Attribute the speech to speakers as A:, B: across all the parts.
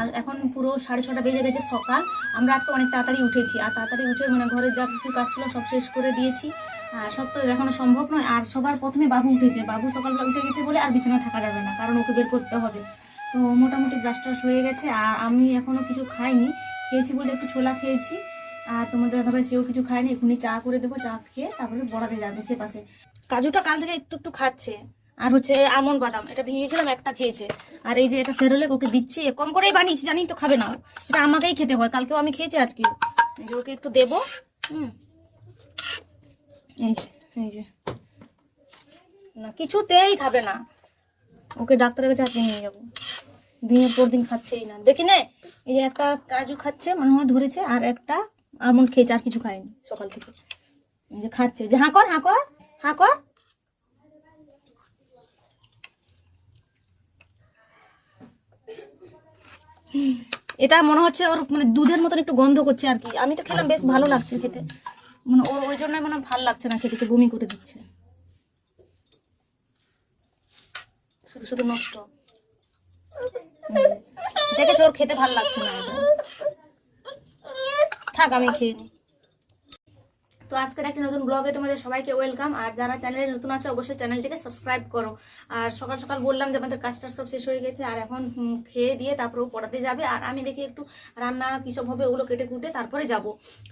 A: আর এখন পুরো সাড়ে ছটা বেজে গেছে সকাল। আমরা আজকে অনেক তাড়াতাড়ি উঠেছি। আর তাড়াতাড়ি উঠে মানে ঘরের যা কিছু কাজ ছিল সব শেষ করে দিয়েছি। আর সব তো দেখানো সম্ভব নয়। আর সবার প্রথমে বাবু উঠেছে। বাবু সকালবেলা উঠে গেছে বলে আর বিছানায় থাকা যাবে না। কারণ ওকে বের করতে হবে। তো মোটামুটি ব্রাশ টাশ হয়ে গেছে। আর আমি এখনও কিছু খাইনি। খেয়েছি বলে একটু ছোলা খেয়েছি। আর তোমাদের দাদাভাই সেও কিছু খায়নি। এখনই চা করে দেবো, চা খেয়ে তারপরে বড়াতে যাবে সে পাশে। কাজুটা কাল থেকে একটু একটু খাচ্ছে। আর হচ্ছে আমন বাদাম, এটা ভিজিয়েছিলাম একটা খেয়েছে। আর এই যে এটা সেরোলেক ওকে দিচ্ছি কম করেই বানিয়েছি জানি তো, খাবে না। এটা আমাকেই খেতে হয়, কালকেও আমি খেয়েছি আজকে। এই যে ওকে একটু দেবো, হুম। এই যে এই যে। না, কিছুতেই খাবে না। ওকে ডাক্তারের কাছে হাতে নিয়ে যাব। দিনের পর দিন খাচ্ছেই না। দেখি নে, এই যে একটা কাজু খাচ্ছে, মনে হয় ধরেছে, আর একটা আমন্ড খেয়েছে, আর কিছু খায়নি সকাল থেকে। যে খাচ্ছে। যে হাঁ কর হাঁ কর হাঁ কর। এটা মনে হচ্ছে ওর মানে দুধের মতন একটু গন্ধ করছে আর কি। আমি তো খেলাম, বেশ ভালো লাগছে খেতে। মানে ওর ওই জন্যই মানে ভালো লাগছে না খেতে বমি করে দিচ্ছে। শুধু শুধু নষ্ট। দেখেছ, ওর খেতে ভালো লাগছে না থাক, আমি খেয়ে নিই তো আজকের একটা নতুন ব্লগে তোমাদের সবাইকে ওয়েলকাম আর যারা চ্যানেলে নতুন আছে, অবশ্যই চ্যানেলটিকে সাবস্ক্রাইব করো। আর সকাল সকাল বললাম যে আমাদের কাজটা সব শেষ হয়ে গেছে, আর এখন খেয়ে দিয়ে তারপরে ও পড়াতে যাবে। আর আমি দেখি একটু রান্না কিসব হবে, ওগুলো কেটে কুটে তারপরে যাব।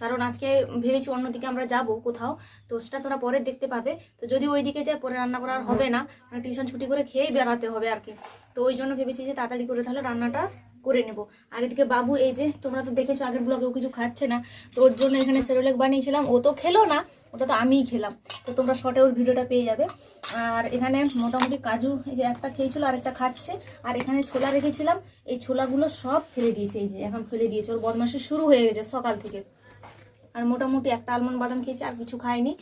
A: কারণ আজকে ভেবেছি অন্যদিকে আমরা যাব কোথাও, তো সেটা তোরা পরে দেখতে পাবে। তো যদি ওই দিকে যায়, পরে রান্না করা হবে না। মানে টিউশন ছুটি করে খেয়েই বেড়াতে হবে আর কি। তো ওই জন্য ভেবেছি যে তাড়াতাড়ি করে তাহলে রান্নাটা করে নেব। আর এদিকে বাবু, এই যে তোমরা তো দেখেছ আগের ব্লগেও কিছু খাচ্ছে না। তো ওর জন্য এখানে সেরোলেক বানিয়েছিলাম। ও তো খেলো না, ওটা তো আমিই খেলাম। তো তোমরা শর্টে ওর ভিডিওটা পেয়ে যাবে। আর এখানে মোটামুটি কাজু, এই যে একটা খেয়েছিল আর একটা খাচ্ছে। আর এখানে ছোলা রেখেছিলাম। এই ছোলাগুলো সব ফেলে দিয়েছে, এই যে এখন ফেলে দিয়েছে। ওর বদমাসি শুরু হয়ে গেছে সকাল থেকে। আর মোটামুটি একটা আলমন্ড বাদাম খেয়েছি, আর কিছু খাইনি।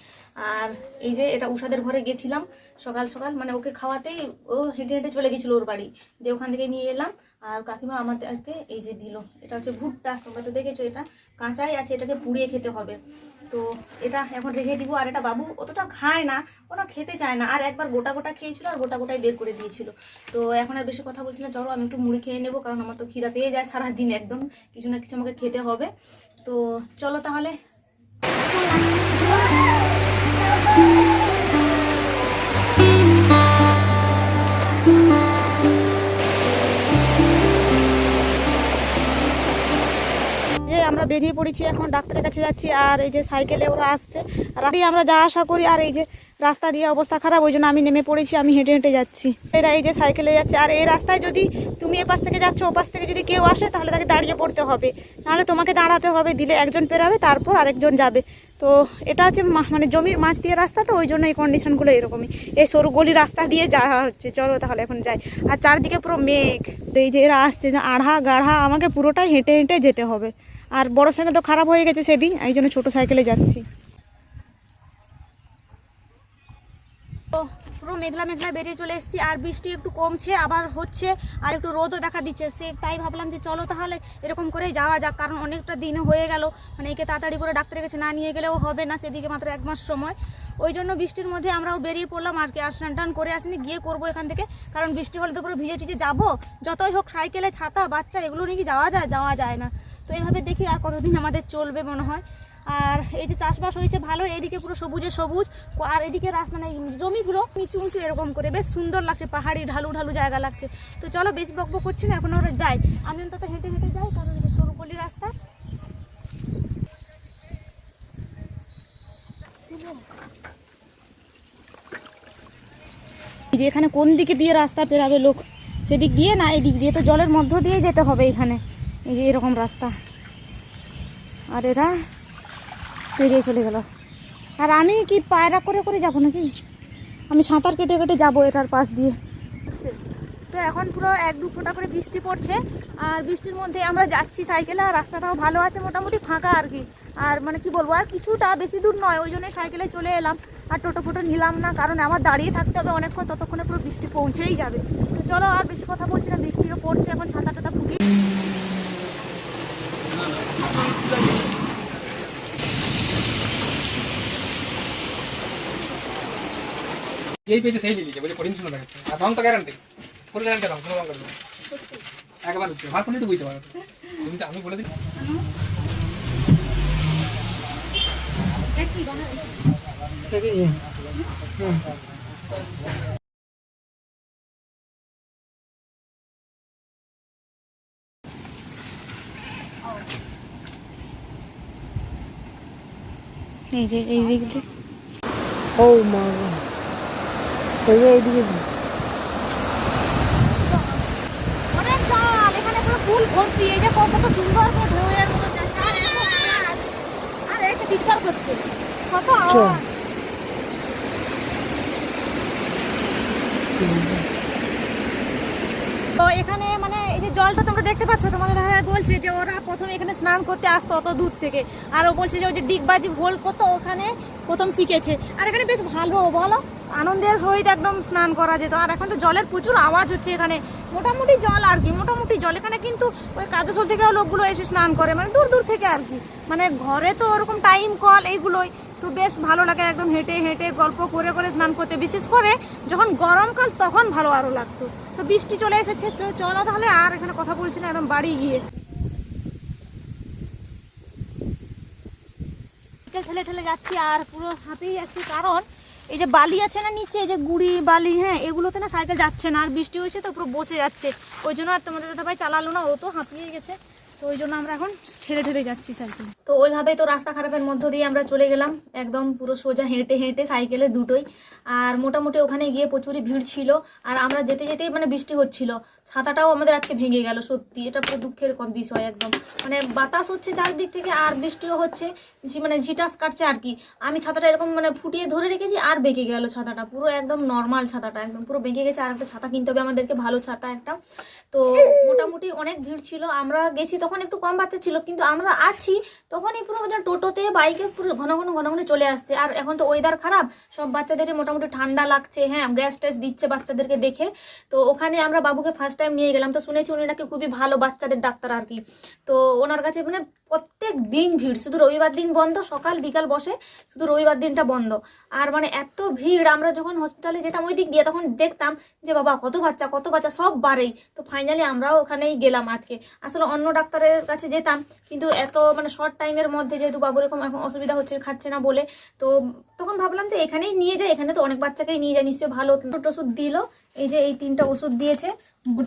A: আর এই যে এটা উষাদের ঘরে গেছিলাম সকাল সকাল মানে ওকে খাওয়াতেই ও হেঁটে হেঁটে চলে গেছিল ওর বাড়ি। দিয়ে ওখান থেকে নিয়ে এলাম, আর কাকিমা আমাদেরকে এই যে দিল। এটা হচ্ছে ভুট্টা, তোমরা তো দেখেছ এটা। কাঁচাই আছে, এটাকে পুড়িয়ে খেতে হবে। তো এটা এখন রেখে দিব, আর এটা বাবু অতটা খায় না ওরা খেতে চায় না। আর একবার গোটা গোটা খেয়েছিল, আর গোটা গোটাই বের করে দিয়েছিল। তো এখন আর বেশি কথা বলছি না, চলো আমি একটু মুড়ি খেয়ে নেব, কারণ আমার তো খিদা পেয়ে যায় সারাদিন একদম। কিছু না কিছু আমাকে খেতে হবে। তো চলো তাহলে বেরিয়ে পড়েছি, এখন ডাক্তারের কাছে যাচ্ছি আর এই যে সাইকেলে ওরা আসছে। রাতেই আমরা যা আশা করি আর এই যে রাস্তা দিয়ে অবস্থা খারাপ, ওই জন্য আমি নেমে পড়েছি, আমি হেঁটে হেঁটে যাচ্ছি। এরা এই যে সাইকেলে যাচ্ছে, আর এই রাস্তায় যদি তুমি এপাশ থেকে যাচ্ছ, ওপাশ থেকে যদি কেউ আসে, তাহলে তাকে দাঁড়িয়ে পড়তে হবে। নাহলে তোমাকে দাঁড়াতে হবে, দিলে একজন পেরাবে, তারপর আরেকজন যাবে। তো এটা হচ্ছে মানে জমির মাছ দিয়ে রাস্তা তো, ওই জন্য এই কন্ডিশনগুলো এরকমই। এই সরু গলি রাস্তা দিয়ে যাওয়া হচ্ছে, চলো তাহলে এখন যাই। আর চারদিকে পুরো মেঘ। এই যে এরা আসছে, যে আড়া গাঢ়া, আমাকে পুরোটাই হেঁটে হেঁটে যেতে হবে। আর বড় সাইকেল তো খারাপ হয়ে গেছে সেদিন, এই জন্য ছোটো সাইকেলে যাচ্ছি। পুরো মেঘলা মেঘলা বেরিয়ে চলে এসেছি, আর বৃষ্টি একটু কমছে, আবার হচ্ছে, আর একটু রোদও দেখা দিচ্ছে। সে তাই ভাবলাম যে চলো তাহলে এরকম করেই যাওয়া যাক, কারণ অনেকটা দিন হয়ে গেল। মানে একে তাড়াতাড়ি করে ডাক্তারের কাছে না নিয়ে গেলেও হবে না, সেদিকে মাত্র এক মাস সময়। ওই জন্য বৃষ্টির মধ্যে আমরাও বেরিয়ে পড়লাম, আর কি, আর স্নান টান করে আসিনি, গিয়ে করব এখান থেকে। কারণ বৃষ্টি হলে তো পুরো ভিজে টিজে যাব। যতই হোক সাইকেলে, ছাতা, বাচ্চা, এগুলো নিয়ে যাওয়া যায়? যাওয়া যায় না। তো এইভাবে দেখি আর কতদিন আমাদের চলবে মনে হয়। আর এই যে চাষবাস হয়েছে ভালো, এইদিকে পুরো সবুজে সবুজ, আর এদিকে মানে জমিগুলো নিচু উঁচু এরকম করে। বেশ সুন্দর লাগছে, পাহাড়ি ঢালু ঢালু জায়গা লাগছে। তো চলো বেশি বকবক করছি না, এখন ওরা যাই আমি অন্তত হেঁটে হেঁটে যাই, কারণ সরু গলি রাস্তা। যে এখানে কোন দিকে দিয়ে রাস্তা পেরাবে লোক, সেদিক দিয়ে না এদিক দিয়ে। তো জলের মধ্য দিয়ে যেতে হবে এখানে। এই যে এরকম রাস্তা। আর এরা পেরিয়ে চলে গেল। আর আমি কি পায়রা করে করে যাব নাকি? আমি সাঁতার কেটে কেটে যাব এটার পাশ দিয়ে। তো এখন পুরো এক দু ফোঁটা করে বৃষ্টি পড়ছে। আর বৃষ্টির মধ্যে আমরা যাচ্ছি সাইকেলে, আর রাস্তাটাও ভালো আছে, মোটামুটি ফাঁকা আর কি। আর মানে কি বলব, আর কিছুটা বেশি দূর নয়, ওই জন্য সাইকেলে চলে এলাম। আর টোটো ফোটো নিলাম না, কারণ আমার দাঁড়িয়ে থাকতে হবে অনেকক্ষণ, ততক্ষণে পুরো বৃষ্টি পৌঁছেই যাবে। তো চলো আর বেশি কথা বলছি না, বৃষ্টিও পড়ছে, এখন ছাতা টাতা ফুটিয়ে
B: যেই পেয়েছে সেই নিয়ে বলে পরিমিশন দেখাচ্ছে। আর রং তো গ্যারান্টি ফুল গ্যারান্টি রং কোনো রং করবে একবার হচ্ছে ভাত করলে তো বুঝতে পারো তুমি তো আমি বলে দিই
A: এই যে এই দিক দিয়ে
C: ও মা। এই যে এইদিকে। দি।
A: অনেক জল এখানে ফুল ভর্তি। এই যে কত সুন্দর করে ঢেউয়ের মতো আর এত গাছ। আর একটা চিৎকার করছে। কত আওয়াজ। তো এখানে জলটা তোমরা দেখতে পাচ্ছ? তোমাদের ভাই বলছে যে ওরা প্রথমে এখানে স্নান করতে আসতো অত দূর থেকে। আর ও বলছে যে ওই যে ডিগবাজি ভোল কত ওখানে প্রথম শিখেছে। আর এখানে বেশ ভালো, বলো? আনন্দের সহিত একদম স্নান করা যেত। আর এখন তো জলের প্রচুর আওয়াজ হচ্ছে এখানে। মোটামুটি জল আর কি, মোটামুটি জল। এখানে কিন্তু ওই কাজসল থেকেও লোকগুলো এসে স্নান করে মানে দূর দূর থেকে আর কি। মানে ঘরে তো ওরকম টাইম কল এইগুলোই। তো বেশ ভালো লাগে একদম হেঁটে হেঁটে গল্প করে করে স্নান করতে। বিশেষ করে যখন গরমকাল, তখন ভালো আরও লাগতো। তো বৃষ্টি চলে এসেছে চলো তাহলে আর এখানে কথা বলছি না, একদম বাড়ি গিয়ে। ঠেলে ঠেলে যাচ্ছি আর পুরো হাঁপিয়ে যাচ্ছি, কারণ এই যে বালি আছে না নিচে, এই যে গুড়ি, বালি হ্যাঁ এগুলোতে না সাইকেল যাচ্ছে না, আর বৃষ্টি হয়েছে তো পুরো বসে যাচ্ছে। ওই জন্য আর তোমাদের দাদা ভাই চালালো না, ও তো হাঁপিয়ে গেছে। তো ওই জন্য আমরা এখন ঠেলে ঠেলে যাচ্ছি সাইকেল তো ওইভাবেই তো রাস্তা খারাপের মধ্য দিয়ে আমরা চলে গেলাম। একদম পুরো সোজা হেঁটে হেঁটে সাইকেলে দুটোই। আর মোটামুটি ওখানে গিয়ে প্রচুরই ভিড় ছিল। আর আমরা যেতে যেতেই মানে বৃষ্টি হচ্ছিল। ছাতাটাও আমাদের আজকে ভেঙে গেল, সত্যি। এটা পুরো দুঃখের বিষয় একদম। মানে বাতাস হচ্ছে চারদিক থেকে আর বৃষ্টিও হচ্ছে মানে ঝিটাস কাটছে আর কি। আমি ছাতাটা এরকম মানে ফুটিয়ে ধরে রেখেছি আর বেঁকে গেল ছাতাটা। পুরো একদম নর্মাল ছাতাটা, একদম পুরো বেঁকে গেছে। আর একটা ছাতা কিনতে হবে আমাদেরকে, ভালো ছাতা একটা। তো মোটামুটি অনেক ভিড় ছিল। আমরা গেছি তখন একটু কম বাচ্চা ছিল, কিন্তু আমরা আছি তখনই পুরো টোটোতে বাইকে পুরো ঘন ঘন ঘন ঘন চলে আসছে। আর এখন তো ওয়েদার খারাপ, সব বাচ্চাদেরই মোটামুটি ঠান্ডা লাগছে। হ্যাঁ গ্যাস ট্যাস দিচ্ছে বাচ্চাদেরকে দেখে। তো ওখানে আমরা বাবুকে ফার্স্ট টাইম নিয়ে গেলাম। তো শুনেছি উনি নাকি খুবই ভালো বাচ্চাদের ডাক্তার আর কি। তো ওনার কাছে মানে প্রত্যেক দিন ভিড়, শুধু রবিবার দিন বন্ধ, সকাল বিকাল বসে শুধু রবিবার দিনটা বন্ধ। আর মানে এত ভিড়, আমরা যখন হসপিটালে যেতাম, ওই দিক দিয়ে তখন দেখতাম যে বাবা কত বাচ্চা কত বাচ্চা, সব বারেই। তো ফাইনালি আমরাও ওখানেই গেলাম আজকে। আসলে অন্য ডাক্তারের কাছে যেতাম, কিন্তু এত মানে শর্ট টাইমের মধ্যে যেহেতু বাবুর এরকম এখন অসুবিধা হচ্ছে, খাচ্ছে না বলে, তো তখন ভাবলাম যে এখানেই নিয়ে যাই। এখানে তো অনেক বাচ্চাকেই নিয়ে যায়, নিশ্চয়ই ভালো ওষুধ দিল। এই যে এই তিনটা ওষুধ দিয়েছে।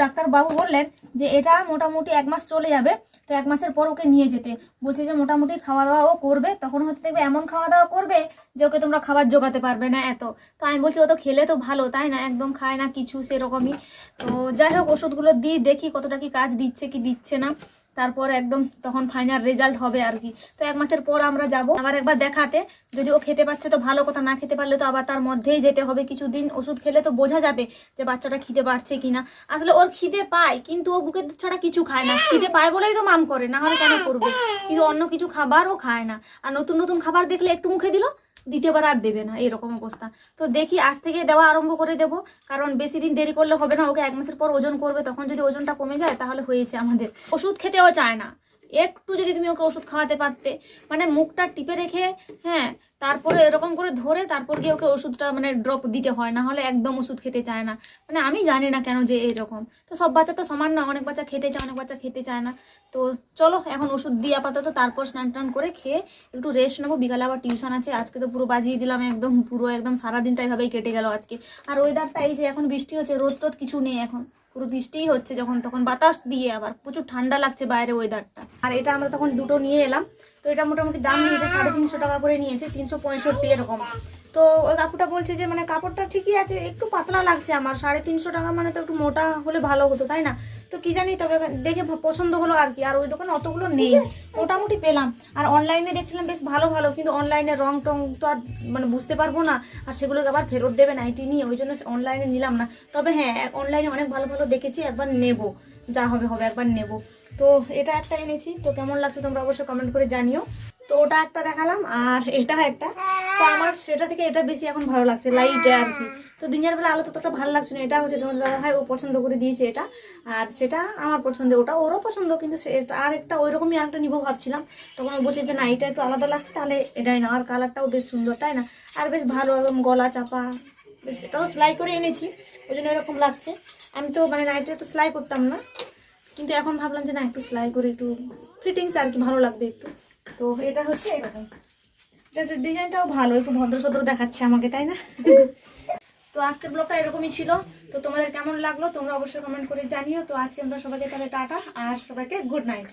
A: ডাক্তার বাবু বললেন যে এটা মোটামুটি এক মাস চলে যাবে, তো এক মাসের পর ওকে নিয়ে যেতে। বলছে যে মোটামুটি খাওয়া দাওয়া ও করবে, তখন হয়তো দেখবে এমন খাওয়া দাওয়া করবে যে ওকে তোমরা খাবার জোগাতে পারবে না এত। তো আমি বলছি, ও তো খেলে তো ভালো, তাই না? একদম খায় না কিছু সেরকমই। তো যাই হোক, ওষুধগুলো দিই, দেখি কতটা কি কাজ দিচ্ছে কি দিচ্ছে না। তারপর একদম তখন ফাইনাল রেজাল্ট হবে আর কি। তো এক মাসের পর আমরা যাব। আবার একবার দেখাতে। যদি ও খেতে পাচ্ছে তো ভালো কথা, না খেতে পারলে তো আবার তার মধ্যেই যেতে হবে। কিছুদিন ওষুধ খেলে তো বোঝা যাবে যে বাচ্চাটা খিদে পাচ্ছে কিনা। আসলে ওর খিদে পায়, কিন্তু ও বুকের ছাড়া কিছু খায় না। খিদে পায় বলেই তো মাম করে, না হলে কেন করবে? কিন্তু অন্য কিছু খাবারও খায় না। আর নতুন নতুন খাবার দেখলে একটু মুখে দিল দ্বিতীয়বার আর দেবে না, এরকম অবস্থা। তো দেখি আজ থেকে দেওয়া আরম্ভ করে দেব, কারণ বেশি দিন দেরি করলে হবে না, ওকে এক মাসের পর ওজন করবে, তখন যদি ওজনটা কমে যায় তাহলে হয়েছে আমাদের। ওষুধ খেতেও চায় না। একটু যদি তুমি ওকে ওষুধ খাওয়াতে পারতে মানে মুখটা টিপে রেখে হ্যাঁ তারপরে এরকম করে ধরে তারপর গিয়ে ওকে ওষুধটা মানে ড্রপ দিতে হয়, না হলে একদম ওষুধ খেতে চায় না। মানে আমি জানি না কেন যে এরকম। তো সব বাচ্চা তো সমান না, অনেক বাচ্চা খেতে চায়, অনেক বাচ্চা খেতে চায় না। তো চলো, এখন ওষুধ দিয়ে আপাতত তারপর স্নান টান করে খেয়ে একটু রেস্ট নেব। বিকালে আবার টিউশন আছে, আজকে তো পুরো বাজিয়ে দিলাম একদম, পুরো একদম সারাদিনটা এভাবেই কেটে গেল আজকে। আর ওয়েদারটা এই যে এখন বৃষ্টি হচ্ছে রোদ টোদ কিছু নেই এখন। পুরো বৃষ্টিই হচ্ছে যখন, তখন বাতাস দিয়ে আবার প্রচুর ঠান্ডা লাগছে বাইরে ওয়েদারটা আর এটা আমরা তখন দুটো নিয়ে এলাম। তো এটা মোটামুটি দাম নিয়েছে, সাড়ে তিনশো টাকা করে নিয়েছে, তিনশো পঁয়ষট্টি এরকম। তো ওই কাকুটা বলছে যে মানে কাপড়টা ঠিকই আছে, একটু পাতলা লাগছে আমার, সাড়ে তিনশো টাকা মানে তো একটু মোটা হলে ভালো হতো, তাই না? তো কি জানি, তবে দেখে পছন্দ হলো আর কি, আর ওই দোকানে অতগুলো নেই, মোটামুটি পেলাম। আর অনলাইনে দেখছিলাম, বেশ ভালো ভালো, কিন্তু অনলাইনে রং টং তো আর মানে বুঝতে পারব না, আর সেগুলোকে আবার ফেরত দেবে নাইটি নিয়ে, ওই জন্য অনলাইনে নিলাম না। তবে হ্যাঁ অনলাইনে অনেক ভালো ভালো দেখেছি, একবার নেব, যা হবে হবে, একবার নেব। তো এটা একটা এনেছি। তো কেমন লাগছে তোমরা অবশ্যই কমেন্ট করে জানিও। তো ওটা একটা দেখালাম আর এটা একটা। তো আমার সেটা থেকে এটা বেশি এখন ভালো লাগছে লাইট আর কি। তো দিনের বেলা আলো ততটা ভালো লাগছে না, এটা হচ্ছে তোমার দাদা ভাই ও পছন্দ করে দিয়েছে এটা। আর সেটা আমার পছন্দ ওটা ওরও পছন্দ, কিন্তু আর একটা ওই রকমই আরেকটা নিবো ভাবছিলাম। তখন ও বলছে যে, না, এটা একটু আলাদা লাগছে, তাহলে এটাই না, আর কালারটাও বেশ সুন্দর, তাই না? আর বেশ ভালো একদম গলা চাপা, বেশ এটাও সেলাই করে এনেছি, ওই জন্য এরকম লাগছে। আমি তো মানে নাইটে তো সেলাই করতাম না। কিন্তু এখন ভাবলাম যে না, একটু সেলাই করে একটু ফিটিংস আর কি ভালো লাগবে একটু। তো এটা হচ্ছে এরকম। ডিজাইনটাও ভালো, একটু ভদ্র সদ্র দেখাচ্ছে আমাকে, তাই না? তো আজকের ব্লগটা এরকমই ছিল। তো তোমাদের কেমন লাগল তোমরা অবশ্যই কমেন্ট করে জানিও। তো আজকে আমরা সবাইকে তাহলে টাটা আর সবাইকে গুড নাইট